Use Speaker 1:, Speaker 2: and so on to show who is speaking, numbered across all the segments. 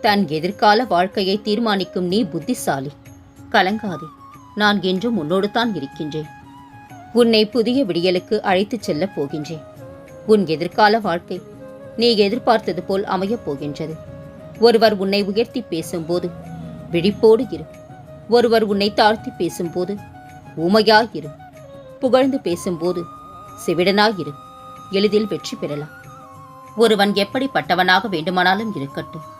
Speaker 1: தன் எதிர்கால வாழ்க்கையை தீர்மானிக்கும் நீ புத்திசாலி. கலங்காதே. நான் என்றும் உன்னோடு தான் இருக்கின்றேன். உன்னை புதிய விடியலுக்கு அழைத்துச் செல்லப் போகின்றேன். உன் எதிர்கால வாழ்க்கை நீ எதிர்பார்த்தது போல் அமையப் போகின்றது. ஒருவர் உன்னை உயர்த்தி பேசும்போது விழிப்போடு இரு. ஒருவர் உன்னை தாழ்த்தி பேசும்போது ஊமையாயிரு புகழ்ந்து பேசும்போது செவிடனாயிரு எளிதில் வெற்றி பெறலாம். ஒருவன் எப்படிப்பட்டவனாக வேண்டுமானாலும் இருக்கட்டும்.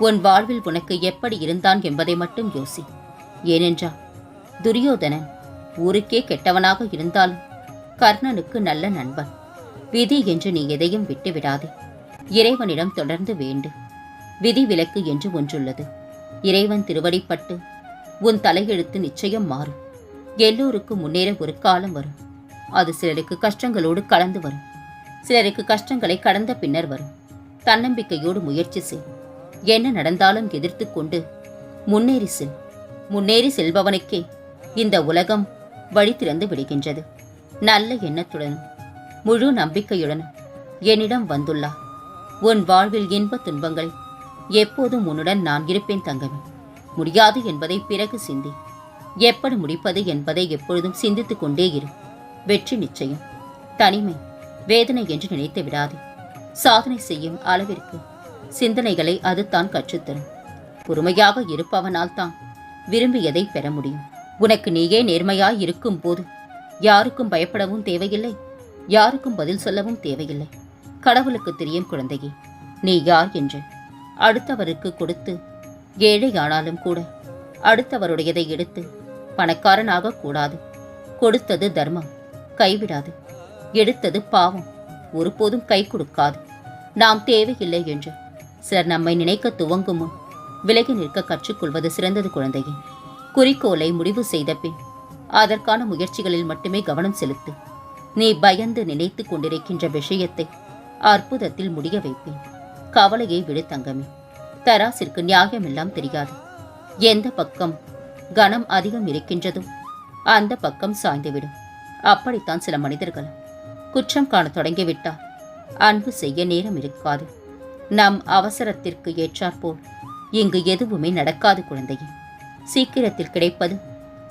Speaker 1: உன் வாழ்வில் உனக்கு எப்படி இருந்தான் என்பதை மட்டும் யோசி. ஏனென்றால் துரியோதனன் ஊருக்கே கெட்டவனாக இருந்தாலும் கர்ணனுக்கு நல்ல நண்பன். விதி என்று நீ எதையும் விட்டுவிடாதே. இறைவனிடம் தொடர்ந்து வேண்டு. விதி விலக்கு என்று ஒன்றுள்ளது. இறைவன் திருவடிப்பட்டு உன் தலையெழுத்து நிச்சயம் மாறும். எல்லோருக்கும் முன்னேற ஒரு காலம் வரும். அது சிலருக்கு கஷ்டங்களோடு கலந்து வரும். சிலருக்கு கஷ்டங்களை கடந்த பின்னர் வரும். தன்னம்பிக்கையோடு முயற்சி செய். என்ன நடந்தாலும் எதிர்த்து கொண்டு முன்னேறி செல் முன்னேறி செல்பவனுக்கே இந்த உலகம் வழி திறந்து விடுகின்றது. நல்ல எண்ணத்துடனும் முழு நம்பிக்கையுடனும் என்னிடம் வந்துள்ளார் உன் வாழ்வில் இன்ப துன்பங்கள் எப்போதும் உன்னுடன் நான் இருப்பேன் தங்கமே. முடியாது என்பதை பிறகு சிந்தி. எப்படி முடிப்பது என்பதை எப்பொழுதும் சிந்தித்துக் கொண்டே இரு. வெற்றி நிச்சயம். தனிமை வேதனை என்று நினைத்து விடாதே. சாதனை செய்யும் அளவிற்கு சிந்தனைகளை அது தான் கற்றுத்தரும். பொறுமையாக இருப்பவனால் தான் விரும்பியதை பெற முடியும். உனக்கு நீயே நேர்மையாய் இருக்கும் போது யாருக்கும் பயப்படவும் தேவையில்லை. யாருக்கும் பதில் சொல்லவும் தேவையில்லை. கடவுளுக்கு தெரியும் குழந்தையே நீ யார் என்று அடுத்தவருக்கு கொடுத்து ஏழையானாலும் கூட அடுத்தவருடையதை எடுத்து பணக்காரனாக கூடாது. கொடுத்தது தர்மம் கைவிடாது. எடுத்தது பாவம் ஒருபோதும் கை கொடுக்காது. நாம் தேவையில்லை என்று சிலர் நம்மை நினைக்க துவங்கும்? முன் விலகி நிற்க கற்றுக்கொள்வது சிறந்தது குழந்தையே. குறிக்கோளை முடிவு செய்த பின் அதற்கான முயற்சிகளில் மட்டுமே கவனம் செலுத்து. நீ பயந்து நினைத்து கொண்டிருக்கின்ற விஷயத்தை அற்புதத்தில் முடிய வைப்பேன். கவலையை விடு தங்கமே. தராசிற்கு நியாயமெல்லாம் தெரியாது. எந்த பக்கம் கனம் அதிகம் இருக்கின்றதோ அந்த பக்கம் சாய்ந்துவிடும். அப்படித்தான் சில மனிதர்கள் குற்றம் காணத் தொடங்கிவிட்டால் அன்பு செய்ய நேரம் இருக்காது. நம் அவசரத்திற்கு ஏற்றாற்போல். இங்கு எதுவுமே நடக்காது குழந்தையே. சீக்கிரத்தில் கிடைப்பது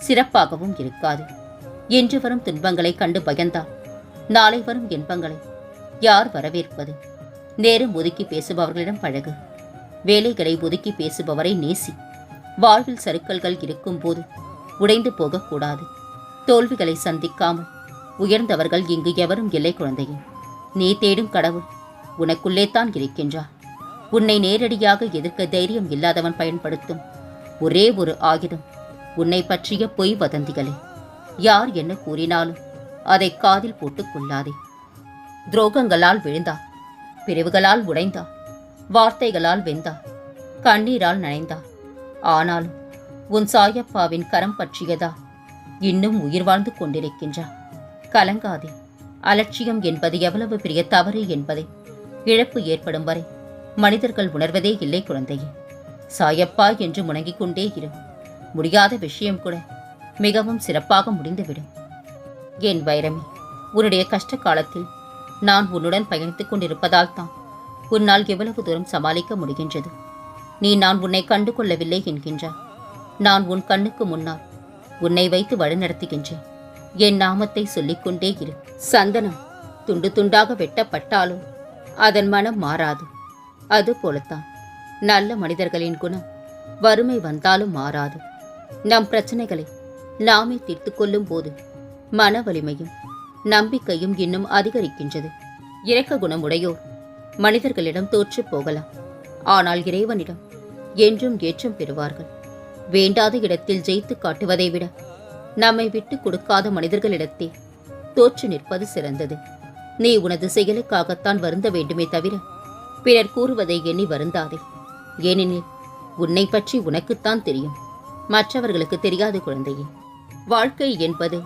Speaker 1: சிறப்பாகவும் இருக்காது. இன்று வரும் துன்பங்களை கண்டு பயந்தால் நாளை வரும் இன்பங்களை யார் வரவேற்பது? நேரம் ஒதுக்கி பேசுபவர்களிடம் பழகு. வேலைகளை ஒதுக்கி பேசுபவரை நேசி. வாழ்வில் சறுக்கல்கள் இருக்கும்போது உடைந்து போகக்கூடாது. தோல்விகளை சந்திக்காமல் உயர்ந்தவர்கள் இங்கு எவரும் இல்லை குழந்தையே. நீ தேடும் கடவுள் உனக்குள்ளே தான் இருக்கின்றா? உன்னை நேரடியாக எதிர்க்க தைரியம் இல்லாதவன் பயன்படுத்தும் ஒரே ஒரு ஆயுதம் உன்னை பற்றிய பொய் வதந்திகளே. யார் என்ன கூறினாலும் அதை காதில் போட்டுக் கொள்ளாதே. துரோகங்களால் விழுந்தார் பிரிவுகளால் உடைந்தார் வார்த்தைகளால் வெந்தார் கண்ணீரால் நனைந்தார் ஆனாலும் உன் சாயப்பாவின் கரம் பற்றியதா இன்னும் உயிர் வாழ்ந்து கொண்டிருக்கின்றார் கலங்காதே. அலட்சியம் என்பது எவ்வளவு பெரிய தவறு என்பதை இழப்பு ஏற்படும் வரை மனிதர்கள் உணர்வதே இல்லை குழந்தையே. சாயப்பா என்று முணங்கிக் கொண்டே இரு. முடியாத விஷயம் கூட மிகவும் சிறப்பாக முடிந்துவிடும். என் வைரமே உன்னுடைய கஷ்ட காலத்தில் நான் உன்னுடன் பயணித்துக் கொண்டிருப்பதால் தான் உன்னால் எவ்வளவு தூரம் சமாளிக்க முடிகின்றது. நீ நான் உன்னை கண்டு கொள்ளவில்லை என்கின்றாய். நான் உன் கண்ணுக்கு முன்னால் உன்னை வைத்து வழிநடத்துகின்றேன். என் நாமத்தை சொல்லிக்கொண்டே இரு. சந்தனம் துண்டு துண்டாக வெட்டப்பட்டாலும் அதன் மனம் மாறாது. அது போலத்தான். நல்ல மனிதர்களின் குணம் வறுமை வந்தாலும் மாறாது. நம் பிரச்சனைகளை நாமே தீர்த்து கொள்ளும் போது மன வலிமையும் நம்பிக்கையும் இன்னும் அதிகரிக்கின்றது. இரக்க குணமுடையோர் மனிதர்களிடம் தோற்று போகலாம். ஆனால் இறைவனிடம் என்றும் ஏற்றம் பெறுவார்கள். வேண்டாத இடத்தில் ஜெயித்து காட்டுவதை விட நம்மை விட்டு கொடுக்காத மனிதர்களிடத்தே தோற்று நிற்பது சிறந்தது. நீ உனது செயலுக்காகத்தான் வருந்த வேண்டுமே தவிர பிறர் கூறுவதை எண்ணி வருந்தாதே. ஏனெனில் உன்னை பற்றி உனக்குத்தான் தெரியும். மற்றவர்களுக்கு தெரியாது குழந்தையே. வாழ்க்கை என்பது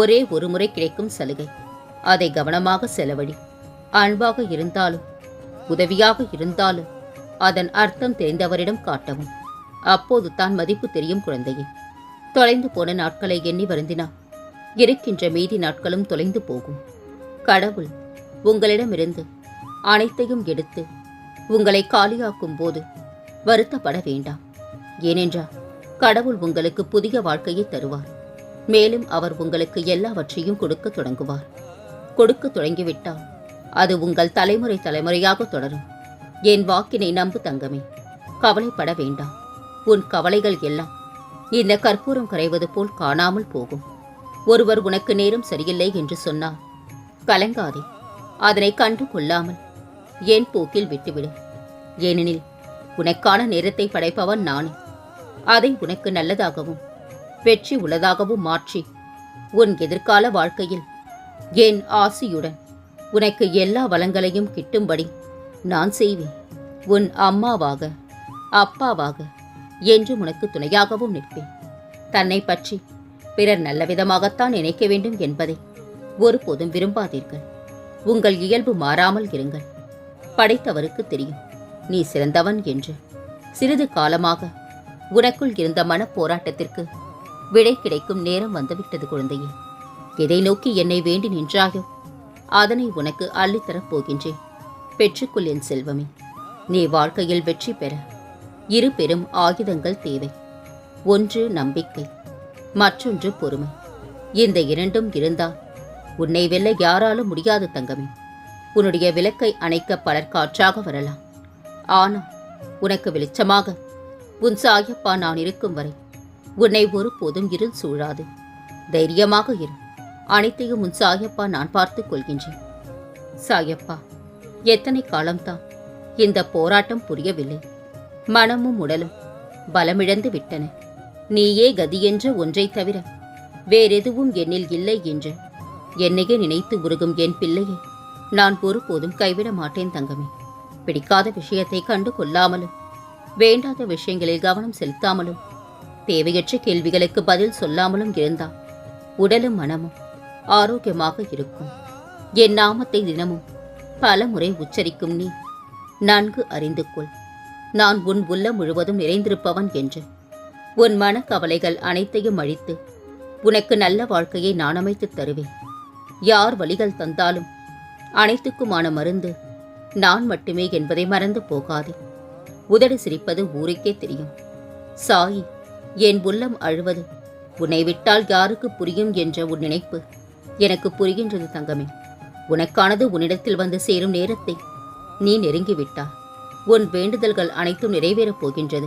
Speaker 1: ஒரே ஒரு முறை கிடைக்கும் சலுகை. அதை கவனமாக செலவழி அன்பாக இருந்தாலும் உதவியாக இருந்தாலும் அதன் அர்த்தம் தெரிந்தவரிடம் காட்டவும். அப்போது தான் மதிப்பு தெரியும் குழந்தையே. தொலைந்து போன நாட்களை எண்ணி வருந்தினா இருக்கின்ற மீதி நாட்களும் தொலைந்து போகும். கடவுள் உங்களிடமிருந்து அனைத்தையும் எடுத்து உங்களை காலியாக்கும் போது வருத்தப்பட வேண்டாம். ஏனென்றால் கடவுள் உங்களுக்கு புதிய வாழ்க்கையை தருவார். மேலும் அவர் உங்களுக்கு எல்லாவற்றையும் கொடுக்க தொடங்குவார். கொடுக்க தொடங்கிவிட்டால் அது உங்கள் தலைமுறை தலைமுறையாக தொடரும். என் வாக்கினை நம்பு தங்கமே கவலைப்பட வேண்டாம். உன் கவலைகள் எல்லாம் இந்த கற்பூரம் கரைவது போல் காணாமல் போகும். ஒருவர் உனக்கு நேரம் சரியில்லை என்று சொன்னார் கலங்காதே. அதனை கண்டு கொள்ளாமல் என் போக்கில் விட்டுவிடு. ஏனெனில் உனக்கான நேரத்தை படைப்பவன் நானே. அதை உனக்கு நல்லதாகவும் வெற்றி உள்ளதாகவும் மாற்றி உன் எதிர்கால வாழ்க்கையில் என் ஆசியுடன் உனக்கு எல்லா வளங்களையும் கிட்டும்படி நான் செய்வேன். உன் அம்மாவாக அப்பாவாக என்று உனக்கு துணையாகவும் நிற்பேன். தன்னை பற்றி பிறர் நல்ல விதமாகத்தான் நினைக்க வேண்டும் என்பதை. ஒருபோதும் விரும்பாதீர்கள். உங்கள் இயல்பு மாறாமல் இருங்கள். படைத்தவருக்கு தெரியும். நீ சிறந்தவன் என்று. சிறிது காலமாக உனக்குள் இருந்த மனப் போராட்டத்திற்கு விடை கிடைக்கும் நேரம் வந்துவிட்டது குழந்தையே. எதை நோக்கி என்னை வேண்டி நின்றாயோ அதனை உனக்கு அள்ளித்தரப் போகின்றேன். பெற்றுக்கொள் என் செல்வமே. நீ வாழ்க்கையில் வெற்றி பெற. இரு பெரும் ஆயுதங்கள் தேவை. ஒன்று நம்பிக்கை மற்றொன்று பொறுமை. இந்த இரண்டும் இருந்தால் உன்னை வெல்ல யாராலும் முடியாது தங்கமே. உன்னுடைய விளக்கை அணைக்க பலர் காற்றாக வரலாம். ஆனால் உனக்கு வெளிச்சமாக உன் சாயப்பா நான் இருக்கும் வரை உன்னை ஒருபோதும் இருள் சூழாது. தைரியமாக இரு. அனைத்தையும் உன் சாயப்பா நான் பார்த்துக் கொள்கின்றேன். சாயப்பா எத்தனை காலம்தான் இந்த போராட்டம் புரியவில்லை. மனமும் உடலும் பலமிழந்து விட்டன. நீயே கதி என்ற ஒன்றைத் தவிர வேறெதுவும் என்னில் இல்லை என்று என்னையே நினைத்து உருகும் என் பிள்ளையை நான் ஒருபோதும் கைவிட மாட்டேன் தங்கமே. பிடிக்காத விஷயத்தை கண்டு கொள்ளாமலும் வேண்டாத விஷயங்களில் கவனம் செலுத்தாமலும் தேவையற்ற கேள்விகளுக்கு பதில் சொல்லாமலும் இருந்தால் உடலும் மனமும் ஆரோக்கியமாக இருக்கும். என் நாமத்தை தினமும் பல முறை உச்சரிக்கும் நீ நன்கு அறிந்து கொள். நான் உன் உள்ளம் முழுவதும் நிறைந்திருப்பவன் என்று. உன் மனக்கவலைகள் அனைத்தையும் அழித்து உனக்கு நல்ல வாழ்க்கையை நான் அமைத்துத் தருவேன். யார் வழிகள் தந்தாலும்? அனைத்துக்குமான மருந்து நான் மட்டுமே என்பதை மறந்து போகாதே. உதடு சிரிப்பது ஊருக்கே தெரியும். சாயி என் உள்ளம் அழுவது. உன்னை விட்டால் யாருக்கு புரியும் என்ற உன் நினைப்பு? எனக்கு புரிகின்றது தங்கமே. உனக்கானது உன்னிடத்தில் வந்து சேரும் நேரத்தை நீ நெருங்கிவிட்டாய் உன் வேண்டுதல்கள் அனைத்தும் நிறைவேறப் போகின்றது.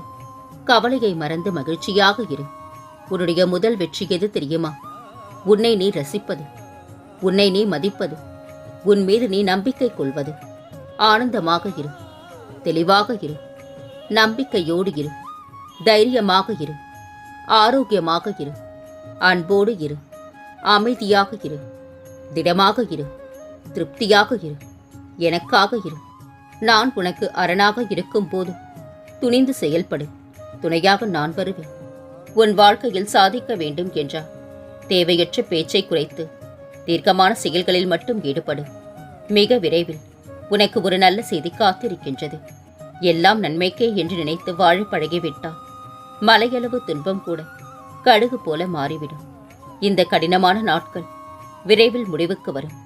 Speaker 1: கவலையை மறந்து மகிழ்ச்சியாக இரு. உன்னுடைய முதல் வெற்றி எது தெரியுமா? உன்னை நீ ரசிப்பது. உன்னை நீ மதிப்பது உன் மீது நீ நம்பிக்கை கொள்வது. ஆனந்தமாக இரு தெளிவாக இரு நம்பிக்கையோடு இரு தைரியமாக இரு ஆரோக்கியமாக இரு அன்போடு இரு அமைதியாக இரு திடமாக இரு திருப்தியாக இரு எனக்காக இரு. நான் உனக்கு அரணாக இருக்கும்போது துணிந்து செயல்படு துணையாக நான் வருவேன். உன் வாழ்க்கையில் சாதிக்க வேண்டும் என்றார். தேவையற்ற பேச்சை குறைத்து தீர்க்கமான செயல்களில் மட்டும் ஈடுபடு மிக விரைவில் உனக்கு ஒரு நல்ல செய்தி காத்திருக்கின்றது. எல்லாம் நன்மைக்கே என்று நினைத்து வாழ பழகிவிட்டால் மலையளவு துன்பம் கூட கடுகு போல மாறிவிடும். இந்த கடினமான நாட்கள் விரைவில் முடிவுக்கு வரும்.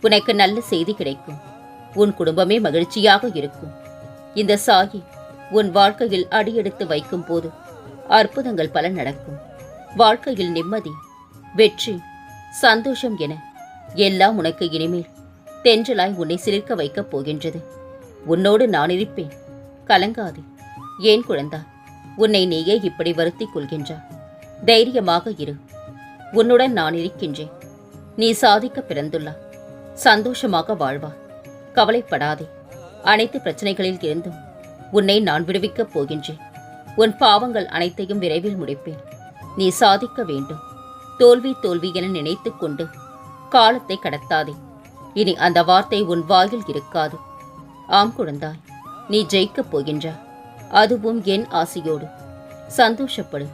Speaker 1: உனக்கு நல்ல செய்தி கிடைக்கும். உன் குடும்பமே மகிழ்ச்சியாக இருக்கும். இந்த சாயி உன் வாழ்க்கையில் அடியெடுத்து வைக்கும் போது அற்புதங்கள் பல நடக்கும். வாழ்க்கையில் நிம்மதி வெற்றி சந்தோஷம் என. எல்லாம் உனக்கு இனிமேல். தென்றலாய் உன்னை சிலிர்க்க வைக்கப் போகின்றது. உன்னோடு நான் இருப்பேன். கலங்காதே. ஏன் குழந்தா? உன்னை நீயே இப்படி வருத்திக் கொள்கின்றாய் தைரியமாக இரு. உன்னுடன் நான் இருக்கின்றேன். நீ சாதிக்க பிறந்துள்ளா. சந்தோஷமாக வாழ்வா. கவலைப்படாதே. அனைத்து பிரச்சனைகளில் இருந்தும் உன்னை நான் விடுவிக்கப் போகின்றேன். உன் பாவங்கள் அனைத்தையும் விரைவில் முடிப்பேன். நீ சாதிக்க வேண்டும். தோல்வி தோல்வி என நினைத்துக் கொண்டு காலத்தை கடத்தாதே. இனி அந்த வார்த்தை உன் வாயில் இருக்காது. ஆம் குழந்தாய் நீ ஜெயிக்கப் போகின்ற அதுவும் என் ஆசையோடு. சந்தோஷப்படு.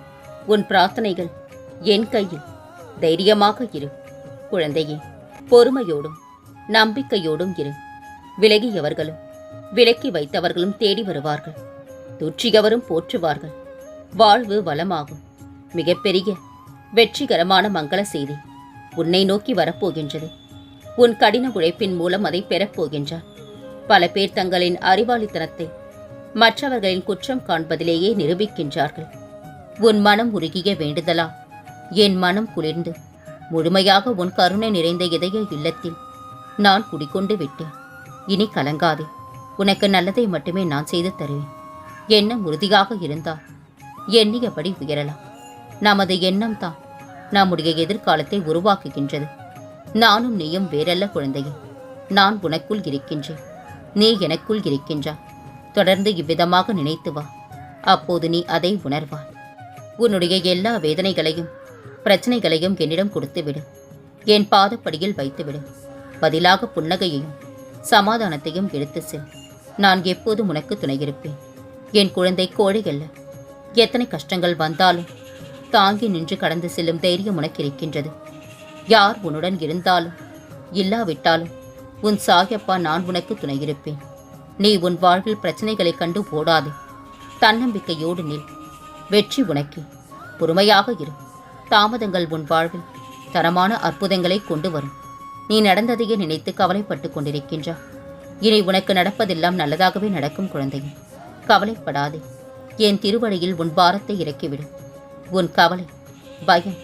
Speaker 1: உன் பிரார்த்தனைகள் என் கையில். தைரியமாக இரு. குழந்தையே பொறுமையோடும் நம்பிக்கையோடும் இரு. விலகியவர்களும் விலக்கி வைத்தவர்களும் தேடி வருவார்கள். துற்றியவரும் போற்றுவார்கள். வாழ்வு வளமாகும். மிகப்பெரிய வெற்றிகரமான மங்கள செய்தி. உன்னை நோக்கி வரப்போகின்றது. உன் கடின உழைப்பின் மூலம் அதை பெறப்போகின்றார் பல பேர் தங்களின் அறிவாளித்தனத்தை மற்றவர்களின் குற்றம் காண்பதிலேயே நிரூபிக்கின்றார்கள். உன் மனம் உருகிய வேண்டுதலா? என் மனம் குளிர்ந்து. முழுமையாக உன் கருணை நிறைந்த இதய இல்லத்தில் நான் குடிக்கொண்டு விட்டேன். இனி கலங்காதே. உனக்கு நல்லதை மட்டுமே நான் செய்து தருவேன். எண்ணம் உறுதியாக இருந்தால் எண்ணியபடி உயரலாம். நமது எண்ணம் தான் நம்முடைய எதிர்காலத்தை உருவாக்குகின்றது. நானும் நீயும் வேறல்ல குழந்தையே. நான் உனக்குள் இருக்கின்றேன். நீ எனக்குள் இருக்கின்றாய் தொடர்ந்து இவ்விதமாக நினைத்து வா. அப்போது நீ அதை உணர்வாய். உன்னுடைய எல்லா வேதனைகளையும் பிரச்சனைகளையும் என்னிடம் கொடுத்துவிடு. என் பாதப்படியில் வைத்துவிடு. பதிலாக புன்னகையையும் சமாதானத்தையும் எடுத்து செல். நான் எப்போதும் உனக்கு துணையிருப்பேன். என் குழந்தை கோழை அல்ல. எத்தனை கஷ்டங்கள் வந்தாலும் தாங்கி நின்று கடந்து செல்லும் தைரியம் உனக்கு இருக்கின்றது. யார் உன்னுடன் இருந்தாலும் இல்லாவிட்டாலும் உன் சாயப்பா நான் உனக்கு துணையிருப்பேன். நீ உன் வாழ்வில் பிரச்சனைகளைக் கண்டு ஓடாதே. தன்னம்பிக்கையோடு நில். வெற்றி உனக்கே. பொறுமையாக இரு. தாமதங்கள் உன் வாழ்வில் தரமான அற்புதங்களை கொண்டு வரும். நீ நடந்ததையே நினைத்து கவலைப்பட்டு கொண்டிருக்கின்றா. இனி உனக்கு நடப்பதெல்லாம் நல்லதாகவே நடக்கும் குழந்தையே. கவலைப்படாதே. என் திருவழியில் உன் பாரத்தை இறக்கிவிடு. உன் கவலை பயம்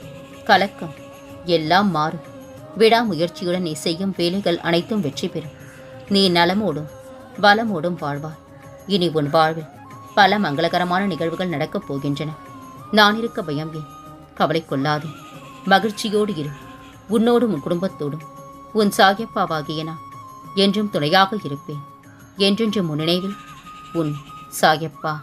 Speaker 1: கலக்கம் எல்லாம் மாறும். விடாமுயற்சியுடன் நீ செய்யும் வேலைகள் அனைத்தும் வெற்றி பெறும். நீ நலமோடும் வளமோடும் வாழ்வாய். இனி உன் வாழ்வில் பல மங்களகரமான நிகழ்வுகள் நடக்கப் போகின்றன. நான் இருக்க பயம் ஏன்? கவலை கொள்ளாதே. மகிழ்ச்சியோடு இரு. உன்னோடும் உன் குடும்பத்தோடும். உன் சாயப்பாவாகிய நான் என்றும் துணையாக இருப்பேன். என்றென்றும் உன் நினைவில் உன் சாயப்பா